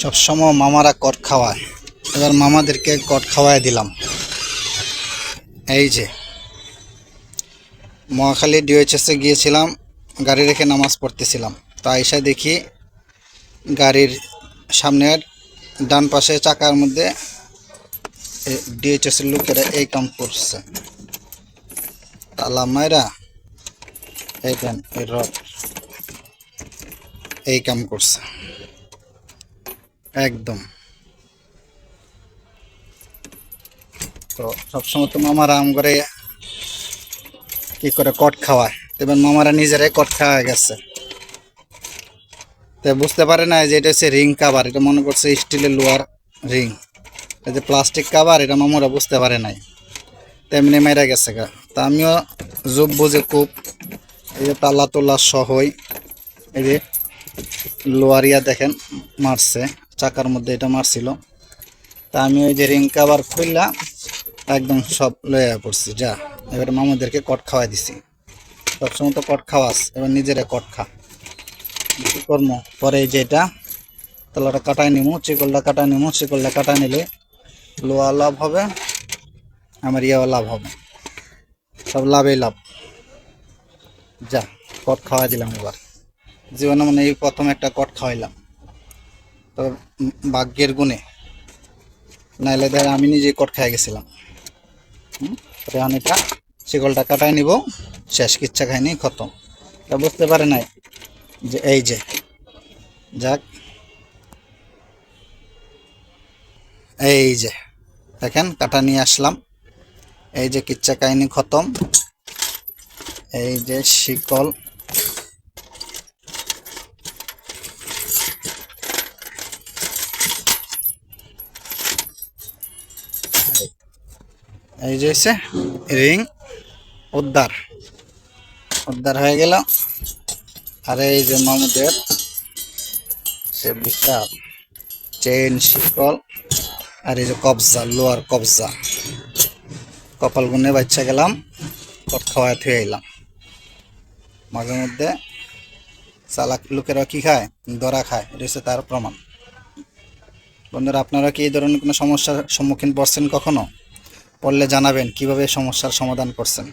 সবসময় মামারা কট খাওয়ায়। এবার মামাদেরকে কট খাওয়াই দিলাম। এই যে, মহাখালী ডিওএইচএসে গিয়েছিলাম, গাড়ি রেখে নামাজ পড়তেছিলাম। তো আইসা দেখি গাড়ির সামনের ডান পাশে চাকার মধ্যে ডিএইচএস এর লোকেরা এই কাম করছে। তালা মায়েরা, এই এই এই কাম করছে। একদম। তো সবসময় তো মামারা আম করে কি করে কট খাওয়ায়। এবার মামারা নিজেরাই কট খাওয়া গেছে। তো বুঝতে পারে না যে এটা হচ্ছে রিং কাভার এটা মনে করছে স্টিলের লোয়ার রিং। এই যে প্লাস্টিক কাভার এটা মামারা বুঝতে পারে নাই। তেমনি মেরা গেছে গা। তা আমিও জব বুঝে খুব এই যে তালা তোলা সহই এই যে লোয়ারিয়া দেখেন, মারছে। চাকার মধ্যে এটা মারছিল। তা আমি ওই যে রিং কাভার খুললা, একদম সব লয়ে পড়ছি, যা। এবার মামুদেরকে কট খাওয়াই দিছি। সবসময় তো কট খাওয়াস, এবার নিজেরা কট খা। কি করব পরে এই যে এটা, তলাটা কাটায় নিমু, চিকলটা কাটায় নিমু, চিকলটা কাটায় নিলে লোয়া লাভ হবে, আমার ইয়াও লাভ হবে। সব লাভই লাভ। যা, কট খাওয়াই দিলাম এবার। জীবনে মানে এই প্রথম একটা কট খাওয়াইলাম। ভাগ্যের গুণে। নাইলে দেখ আমি নিজে কট খাই গেছিলাম। হুম, এটা শিকলটা কাটাই নিব শেষ কিচ্ছা খাইনি খতম। তা বুঝতে পারে নাই যে এই যে যাক। এই যে দেখেন কাটা নিয়ে আসলাম। এই যে কিচ্ছা কাহিনী খতম। এই যে শিকল। এই যে হচ্ছে রিং, উদ্ধার। উদ্ধার হয়ে গেল। আর এই যে মামুদের সে বিশাল চেন শিকল, আর এই যে কবজা লোয়ার কবজা। কপাল গুনে বাচ্চা গেলাম, কট খাওয়ায় থুয়ে এলাম মাঝে মধ্যে চালাক লোকেরা কি খায়? দরা খায়, এটা তার প্রমাণ। বন্ধুরা, আপনারা কি এই ধরনের কোনো সমস্যার সম্মুখীন পড়ছেন কখনো? পড়লে জানাবেন কীভাবে সমস্যার সমাধান করছেন।